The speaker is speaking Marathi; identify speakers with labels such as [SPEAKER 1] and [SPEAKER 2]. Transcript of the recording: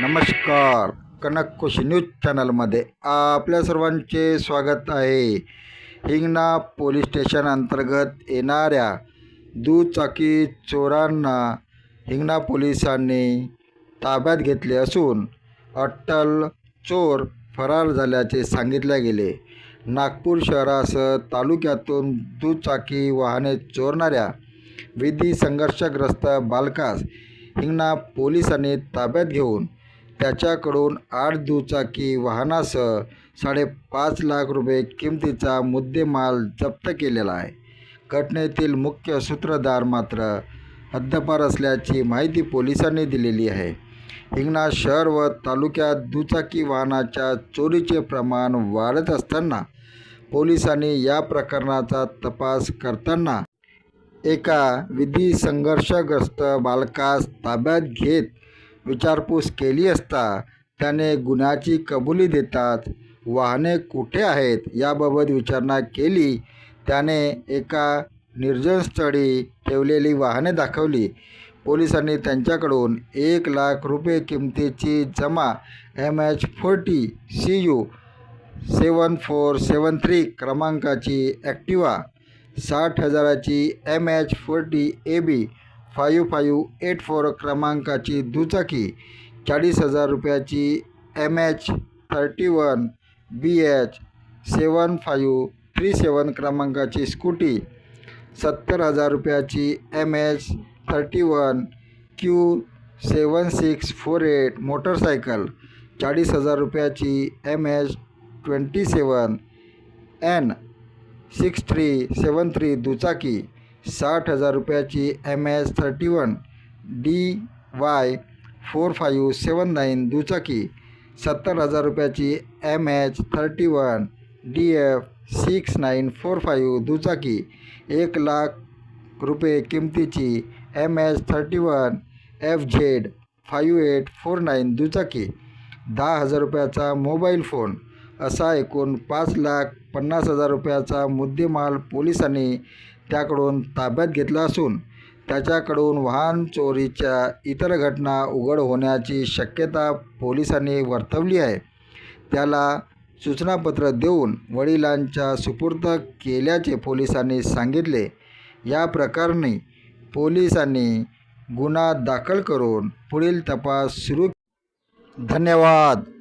[SPEAKER 1] नमस्कार. कनक न्यूज चॅनलमध्ये आपल्या सर्वांचे स्वागत आहे. हिंगणा पोलीस स्टेशन अंतर्गत येणाऱ्या दुचाकी चोरांना हिंगणा पोलिसांनी ताब्यात घेतले असून अट्टल चोर फरार झाल्याचे सांगितले गेले. नागपूर शहरासह तालुक्यातून दुचाकी वाहने चोरणाऱ्या विधी संघर्षग्रस्त बालकास हिंगणा पोलिसांनी ताब्यात घेऊन त्याच्याकडून आठ दुचाकी वाहनासह साडेपाच लाख रुपये किमतीचा मुद्देमाल जप्त केलेला आहे. घटनेतील मुख्य सूत्रधार मात्र हद्दपार असल्याची माहिती पोलिसांनी दिलेली आहे. हिंगणा शहर व तालुक्यात दुचाकी वाहनाच्या चोरीचे प्रमाण वाढत असताना पोलिसांनी या प्रकरणाचा तपास करताना एका विधी संघर्षग्रस्त बालकास ताब्यात घेत विचारपूस केली असता त्याने गुन्ह्याची कबुली देतात. वाहने कुठे आहेत याबाबत विचारणा केली. त्याने एका निर्जन स्थळी ठेवलेली वाहने दाखवली. पोलिसांनी त्यांच्याकडून एक लाख रुपये किमतीची जमा M H forty C U seven four seven three क्रमांकाची ॲक्टिवा साठ हजाराची M H forty A B five five eight four क्रमांकाची दुचाकी चाळीस हजार रुपयाची M H thirty one B H seven five three seven क्रमांकाची स्कूटी सत्तर हजार रुपयाची M H thirty one Q seven six four eight motorcycle चाळीस हजार रुपयाची M H twenty seven N six three seven three दुचाकी. साठ हजार रुपयाची M H thirty one D Y four five seven nine दुचाकी सत्तर हजार रुपयाची M H thirty one D F six nine four five दुचाकी एक लाख रुपये किमतीची M H thirty one F Z five eight four nine दुचाकी दहा हजार रुपयाचा मोबाईल फोन. असा एकूण पाच लाख पन्नास हजार रुपयाचा मुद्देमाल पोलिसांनी त्याकडून ताब्यात घेतला असून त्याच्याकडून वाहन चोरीच्या इतर घटना उघड होण्याची शक्यता पोलिसांनी वर्तवली आहे. त्याला सूचनापत्र देऊन वडिलांच्या सुपूर्द केल्याचे पोलिसांनी सांगितले. या प्रकरणी पोलिसांनी गुन्हा दाखल करून पुढील तपास सुरू धन्यवाद.